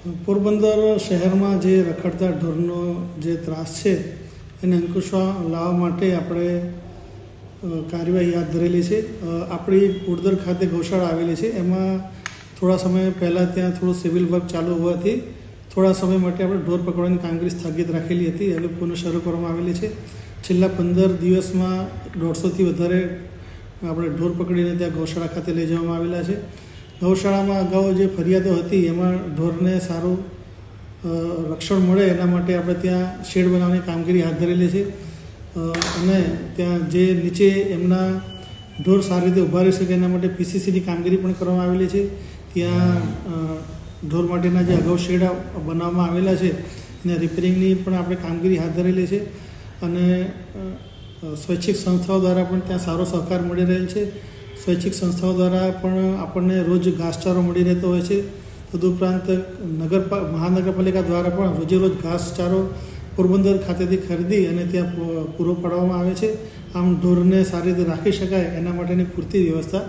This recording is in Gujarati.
પોરબંદર શહેરમાં જે રખડતા ઢોરનો જે ત્રાસ છે, એને અંકુશવા લાવવા માટે આપણે કાર્યવાહી હાથ ધરેલી છે. આપણી પોરદર ખાતે ગૌશાળા આવેલી છે. એમાં થોડા સમય પહેલાં ત્યાં થોડું સિવિલ વર્ક ચાલુ હોવાથી થોડા સમય માટે આપણે ઢોર પકડવાની કામગીરી સ્થગિત રાખેલી હતી. હવે પુનઃ શરૂ કરવામાં આવેલી છે. છેલ્લા પંદર દિવસમાં દોઢસોથી વધારે આપણે ઢોર પકડીને ત્યાં ગૌશાળા ખાતે લઈ જવામાં આવેલા છે. ગૌશાળામાં અગાઉ જે ફરિયાદો હતી, એમાં ઢોરને સારું રક્ષણ મળે એના માટે આપણે ત્યાં શેડ બનાવવાની કામગીરી હાથ ધરેલી છે. અને ત્યાં જે નીચે એમના ઢોર સારી રીતે ઊભા રહી શકે એના માટે પીસીસીની કામગીરી પણ કરવામાં આવેલી છે. ત્યાં ઢોર માટેના જે અગાઉ શેડ બનાવવામાં આવેલા છે, એને રિપેરિંગની પણ આપણે કામગીરી હાથ ધરેલી છે. અને સ્વૈચ્છિક સંસ્થાઓ દ્વારા પણ ત્યાં સારો સહકાર મળી રહેલ છે. સ્વૈચ્છિક સંસ્થાઓ દ્વારા પણ આપણને રોજ ઘાસચારો મળી રહેતો હોય છે. તદુપરાંત નગર મહાનગરપાલિકા દ્વારા પણ રોજે રોજ ઘાસચારો પોરબંદર ખાતેથી ખરીદી અને ત્યાં પૂરો પાડવામાં આવે છે. આમ ઢોરને સારી રીતે રાખી શકાય એના માટેની પૂરતી વ્યવસ્થા